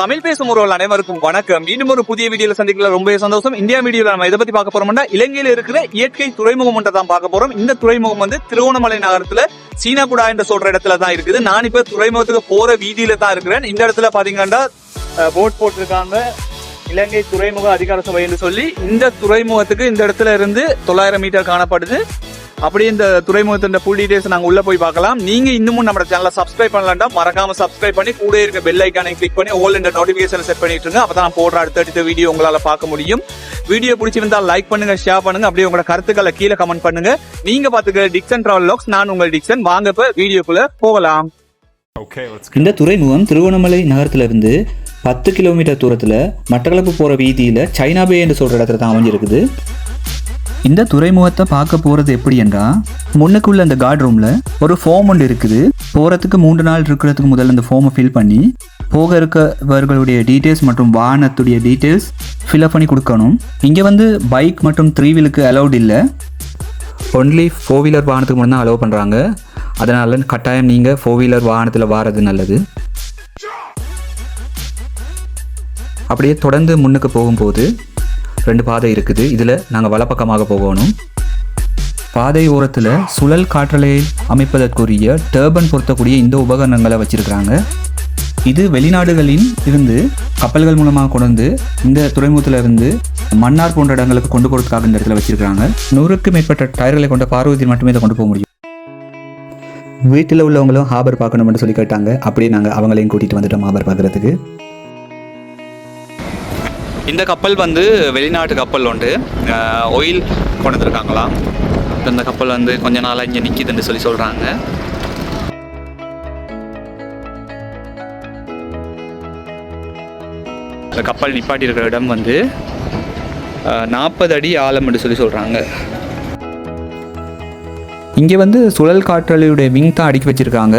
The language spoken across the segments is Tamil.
தமிழ் பேசும் ஒருவர்கள் அனைவருக்கும் வணக்கம். மீண்டும் ஒரு புதிய வீடியோல சந்திக்கல ரொம்ப சந்தோஷம். இந்தியா வீடியோல நம்ம இதை பத்தி பார்க்க போறோம்னா இலங்கையில இருக்கிற இயற்கை துறைமுகம் ஒன்றை தான் பார்க்க போறோம். இந்த துறைமுகம் வந்து திருவோணமலை நகரத்துல சீனாகுடா என்று சொல்ற இடத்துல தான் இருக்குது. நான் இப்ப துறைமுகத்துக்கு போற வீதியில தான் இருக்கிறேன். இந்த இடத்துல பாத்தீங்கன்னா போட் போட்டிருக்காங்க. இலங்கை துறைமுக அதிகார சபை என்று சொல்லி இந்த துறைமுகத்துக்கு இந்த இடத்துல இருந்து தொள்ளாயிரம் மீட்டர் காணப்படுது. அப்படியே இந்த துறைமுகத்தின் ஃபுல் டீடைல்ஸ் நாங்க உள்ள போய் பார்க்கலாம். நீங்க இன்னமும் நம்ம சேனலை சப்ஸ்கிரைப் பண்ணலாம்டா மறக்காம சப்ஸ்கிரைப் பண்ணி கூட இருக்க பெல் ஐக்கானை கிளிக் பண்ணி ஆல் இந்த நோட்டிபிகேஷன் செட் பண்ணிட்டு இருங்க. அப்பதான் நான் போடுற அடுத்தடுத்த வீடியோ உங்களால பார்க்க முடியும். வீடியோ பிடிச்சிருந்தா லைக் பண்ணுங்க ஷேர் பண்ணுங்க. அப்படியே உங்களோட கருத்துக்களை கீழே கமெண்ட் பண்ணுங்க. நீங்க பாத்துக்க டிக்சன் டிராவல் லாக்ஸ் நான் உங்கள் டிக்சன் வாங்க இப்ப வீடியோக்குள்ள போகலாம். Okay, let's go. இந்த துறைமுகம் திருவண்ணாமலை நகரத்திலிருந்து பத்து கிலோமீட்டர் தூரத்தில் மட்டக்களப்பு போகிற வீதியில் சைனா பே என்று சொல்கிற இடத்துல தான் அமைஞ்சிருக்குது. இந்த துறைமுகத்தை பார்க்க போகிறது எப்படி என்றால் முன்னுக்குள்ள அந்த கார்டு ரூமில் ஒரு ஃபார்ம் ஒன்று இருக்குது. போகிறதுக்கு மூன்று நாள் இருக்கிறதுக்கு முதல்ல அந்த ஃபார்மை ஃபில் பண்ணி போக இருக்கவர்களுடைய டீட்டெயில்ஸ் மற்றும் வாகனத்துடைய டீட்டெயில்ஸ் ஃபில்அப் பண்ணி கொடுக்கணும். இங்கே வந்து பைக் மற்றும் த்ரீ வீலுக்கு அலௌட் இல்லை. ஒன்லி ஃபோர் வீலர் வாகனத்துக்கு மட்டும் தான் அலோவ் பண்ணுறாங்க அதனால் கட்டாயம் நீங்கள் ஃபோர் வீலர் வாகனத்தில் வாரது நல்லது. அப்படியே தொடர்ந்து முன்னுக்கு போகும்போது ரெண்டு பாதை இருக்குது. இதில் நாங்கள் வலப்பக்கமாக போகணும். பாதை ஓரத்தில் சுழல் காற்றலை அமைப்பதற்குரிய டர்பன் பொருத்தக்கூடிய இந்த உபகரணங்களை வச்சுருக்கிறாங்க. இது வெளிநாடுகளில் இருந்து கப்பல்கள் மூலமாக கொண்டு வந்து இந்த துறைமுகத்தில் இருந்து மன்னார் போன்ற இடங்களுக்கு கொண்டு போகிறதுக்காக இந்த இடத்துல வச்சிருக்காங்க நூறுக்கும் மேற்பட்ட டயர்களை கொண்ட பார்வதியில் மட்டுமே இதை கொண்டு போக முடியும். வீட்டில் உள்ளவங்களும் ஹாபர் பார்க்கணும்னு சொல்லி கேட்டாங்க. அப்படியே நாங்கள் அவங்களையும் கூட்டிகிட்டு வந்துட்டோம் ஹாபர் பார்க்குறதுக்கு. இந்த கப்பல் வந்து வெளிநாட்டு கப்பல் உண்டு. ஆயில் கொண்டு வந்திருக்காங்களாம் இந்த கப்பல் வந்து கொஞ்ச நாளாக இங்கே நிற்கிதுன்னு சொல்லி சொல்கிறாங்க இந்த கப்பல் நிப்பாட்டி இருக்கிற இடம் வந்து நாற்பது அடி ஆழம் என்று சொல்லி சொல்கிறாங்க இங்கே வந்து சுழல் காற்றலையுடைய விங் தான் அடுக்கி வச்சிருக்காங்க.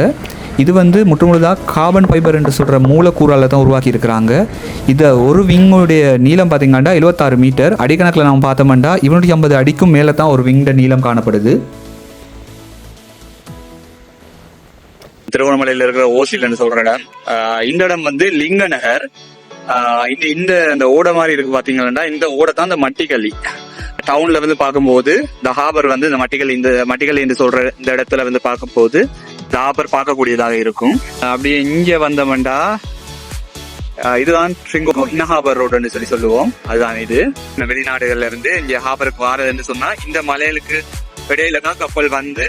இது வந்து முற்றுமுழுதாக கார்பன் ஃபைபர் என்று சொல்கிற மூலக்கூறால் தான் உருவாக்கி இருக்கிறாங்க இதை ஒரு விங்குடைய நீளம் பார்த்தீங்கன்னா எழுபத்தாறு மீட்டர். அடிக்கணக்கில் நம்ம பார்த்தோம்னா இருநூற்றி ஐம்பது அடிக்கும் மேலே தான் ஒரு விங்கோட நீளம் காணப்படுது. திருவண்ணாமலையில் இருக்கிற ஓசிலன்னு சொல்ற இடம் ஆஹ் இந்த இடம் வந்து லிங்க நகர் ஆஹ் இந்த இந்த இந்த ஓடை மாதிரி இருக்கு பாத்தீங்கன்னா இந்த ஓடை தான் இந்த மட்டிக்கல்லி டவுன்ல வந்து பார்க்கும்போது இந்த ஹாபர் வந்து இந்த மட்டிக்கல் இந்த மட்டிக்கல் என்று சொல்ற இந்த இடத்துல வந்து பார்க்கும்போது இந்த ஹாபர் பார்க்கக்கூடியதாக இருக்கும். அப்படியே இங்க வந்தோம்டா இதுதான் இதுதான் ட்ரிங்கோ ஹாபர் ரோடுன்னு சொல்லி சொல்லுவோம். அதுதான் இது. இந்த வெளிநாடுகள்ல இருந்து இங்க ஹாபருக்கு வாரதுன்னு சொன்னா இந்த மலைகளுக்கு இடையில தான் கப்பல் வந்து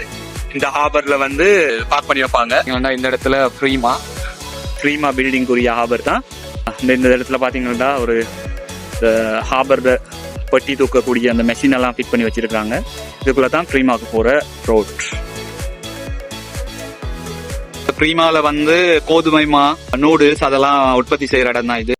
இந்த ஹாபர்ல வந்து பார்க் பண்ணி வைப்பாங்க. ஏன்னா இந்த இடத்துல ஃப்ரீமா ஃப்ரீமா பில்டிங் உரிய ஹாபர் தான். இந்த இந்த இடத்துல பாத்தீங்கன்னா ஒரு ஹாபர் பட்டி தூக்கக்கூடிய அந்த மெஷின் எல்லாம் ஃபிட் பண்ணி வச்சிருக்காங்க. இதுக்குள்ள தான் ஃப்ரீமாக்கு போற ரோட் பிரீமால வந்து கோதுமை மா நூடுல்ஸ் அதெல்லாம் உற்பத்தி செய்யற இடம் தான் இது.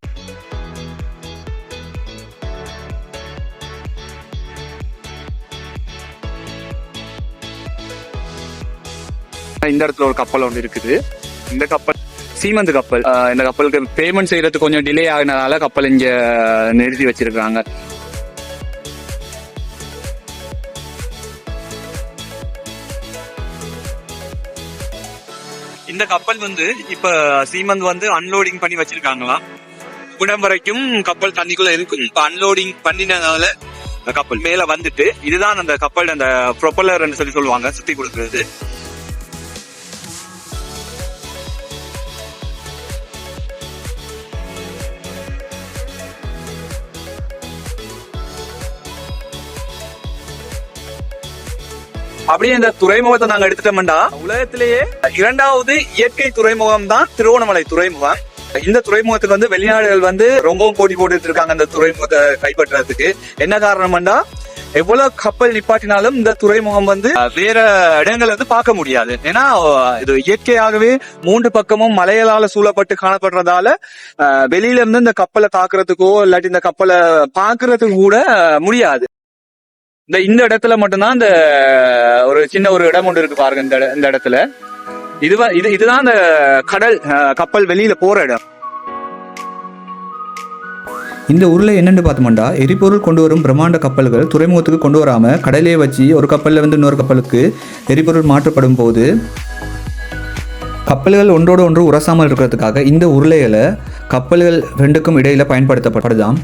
இந்த இடத்துல ஒரு கப்பல் ஒன்று இருக்குது. இந்த கப்பல் சீமந்து கப்பல். ஆஹ் இந்த கப்பலுக்கு பேமெண்ட் செய்யறதுக்கு கொஞ்சம் டிலே ஆகினதால கப்பல் இங்க நிறுத்தி வச்சிருக்காங்க இந்த கப்பல் வந்து இப்ப சீமந்த் வந்து அன்லோடிங் பண்ணி வச்சிருக்காங்களாம் குடம் வரைக்கும் கப்பல் தண்ணிக்குள்ள இருக்கும். இப்ப அன்லோடிங் பண்ணினதால இந்த கப்பல் மேல வந்துட்டு இதுதான் அந்த கப்பல் அந்த ப்ரொப்பலர்னு சொல்லி சொல்லுவாங்க சுத்தி கொடுக்கறது. அப்படியே இந்த துறைமுகத்தை நாங்க எடுத்துட்டோம்டா. உலகத்திலேயே இரண்டாவது இயற்கை துறைமுகம் தான் திருவோணமலை துறைமுகம். இந்த துறைமுகத்துக்கு வந்து வெளிநாடுகள் வந்து ரொம்பவும் போட்டி போட்டு இருக்காங்க இந்த துறைமுகத்தை கைப்பற்றுறதுக்கு என்ன காரணம்டா? எவ்வளவு கப்பல் நிப்பாட்டினாலும் இந்த துறைமுகம் வந்து வேற இடங்கள் வந்து பார்க்க முடியாது. ஏன்னா இது இயற்கையாகவே மூன்று பக்கமும் மலைகளால சூழப்பட்டு காணப்படுறதால அஹ், வெளியில இருந்து இந்த கப்பலை தாக்குறதுக்கோ இல்லாட்டி இந்த கப்பலை பாக்குறதுக்கு கூட முடியாது. இந்த இந்த இடத்துல மட்டும்தான் இந்த ஒரு சின்ன ஒரு இடம் ஒன்று இருக்கு பாருங்க இந்த இந்த இடத்துல. இதுவா இது இதுதான் அந்த கடல் அஹ், கப்பல் வெளியில போற இடம். இந்த உருளை என்னென்னு பார்த்தோம்னா எரிபொருள் கொண்டு வரும் பிரம்மாண்ட கப்பல்கள் துறைமுகத்துக்கு கொண்டு வராமல் கடலையே வச்சு ஒரு கப்பலில் வந்து இன்னொரு கப்பலுக்கு எரிபொருள் மாற்றப்படும் போது கப்பல்கள் ஒன்றோடு ஒன்று உரசாமல் இருக்கிறதுக்காக இந்த உருளைகளை கப்பல்கள் ரெண்டுக்கும் இடையில் பயன்படுத்தப்படுதாம்.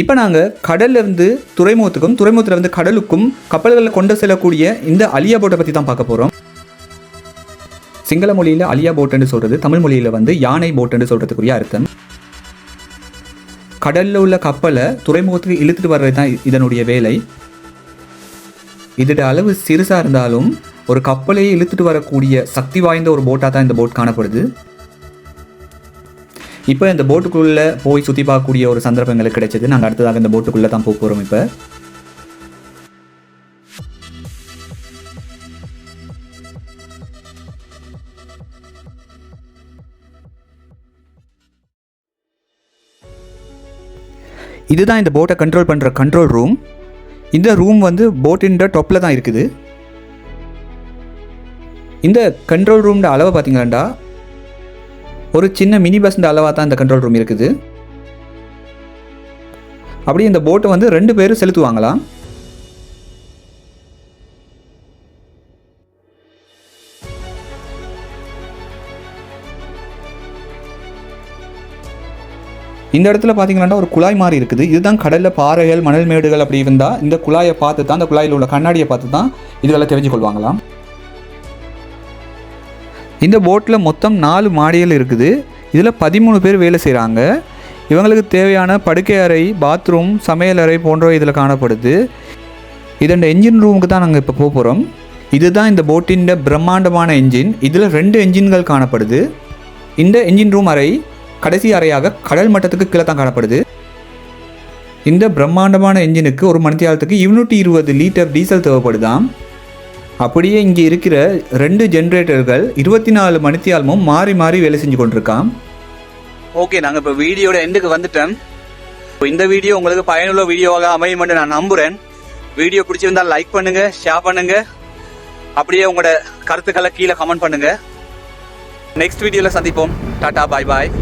இப்போ நாங்கள் கடல்லேருந்து துறைமுகத்துக்கும் துறைமுகத்தில் இருந்து கடலுக்கும் கப்பல்களில் கொண்டு செல்லக்கூடிய இந்த அலியா போட்டை பற்றி தான் பார்க்க போகிறோம் சிங்கள மொழியில் அலியா போட்டுன்னு சொல்கிறது தமிழ் மொழியில் வந்து யானை போட்டுன்னு சொல்கிறதுக்குரிய அர்த்தம். கடலில் உள்ள கப்பலை துறைமுகத்துக்கு இழுத்துட்டு வர்றது தான் இதனுடைய வேலை. இதோட அளவு சிறுசாக இருந்தாலும் ஒரு கப்பலையே இழுத்துட்டு வரக்கூடிய சக்தி வாய்ந்த ஒரு போட்டாக தான் இந்த போட் காணப்படுது. இப்போ இந்த போட்டுக்குள்ளே போய் சுற்றி பார்க்கக்கூடிய ஒரு சந்தர்ப்பங்களுக்கு கிடைச்சது. நாங்கள் அடுத்ததாக இந்த போட்டுக்குள்ளே தான் போக போகிறோம் இப்போ. இதுதான் இந்த போட்டை கண்ட்ரோல் பண்ணுற கண்ட்ரோல் ரூம் இந்த ரூம் வந்து போட்டின் டொப்பில் தான் இருக்குது. இந்த கண்ட்ரோல் ரூம்ட அளவை பார்த்தீங்களாண்டா ஒரு சின்ன மினி பஸ்ன்ற அளவாக தான் இந்த கண்ட்ரோல் ரூம் இருக்குது. அப்படியே இந்த போட்டை வந்து ரெண்டு பேரும் செலுத்துவாங்களாம் இந்த இடத்துல பார்த்தீங்கன்னா ஒரு குழாய் மாதிரி இருக்குது. இதுதான் கடலில் பாறைகள் மணல் மேடுகள் அப்படி இருந்தால் இந்த குழாயை பார்த்து தான் அந்த குழாயில் உள்ள கண்ணாடியை பார்த்து தான் இதுகளை தெரிஞ்சு கொள்வாங்களாம் இந்த போட்டில் மொத்தம் நாலு மாடிகள் இருக்குது. இதில் பதிமூணு பேர் வேலை செய்கிறாங்க இவங்களுக்கு தேவையான படுக்கை அறை பாத்ரூம் சமையல் அறை போன்றவை இதில் காணப்படுது. இதோட என்ஜின் ரூமுக்கு தான் நாங்கள் இப்போ போக போகிறோம் இதுதான் இந்த போட்டின் பிரம்மாண்டமான என்ஜின் இதில் ரெண்டு என்ஜின்கள் காணப்படுது. இந்த என்ஜின் ரூம் அறை கடைசி அறையாக கடல் மட்டத்துக்கு கீழே தான் காணப்படுது. இந்த பிரம்மாண்டமான என்ஜினுக்கு ஒரு மணித்தியாலத்துக்கு இருநூற்றி இருபது லிட்டர் டீசல் தேவைப்படுதாம். அப்படியே இங்கே இருக்கிற ரெண்டு ஜென்ரேட்டர்கள் இருபத்தி நாலு மணித்தியாலமும் மாறி மாறி வேலை செஞ்சு கொண்டிருக்கான் ஓகே நாங்கள் இப்போ வீடியோட எண்டுக்கு வந்துட்டோம். இப்போ இந்த வீடியோ உங்களுக்கு பயனுள்ள வீடியோவாக அமையும் என்று நான் நம்புகிறேன் வீடியோ பிடிச்சிருந்தால் லைக் பண்ணுங்க ஷேர் பண்ணுங்க. அப்படியே உங்களோட கருத்துக்களை கீழே கமெண்ட் பண்ணுங்க. நெக்ஸ்ட் வீடியோவில் சந்திப்போம். டாடா பாய் பாய்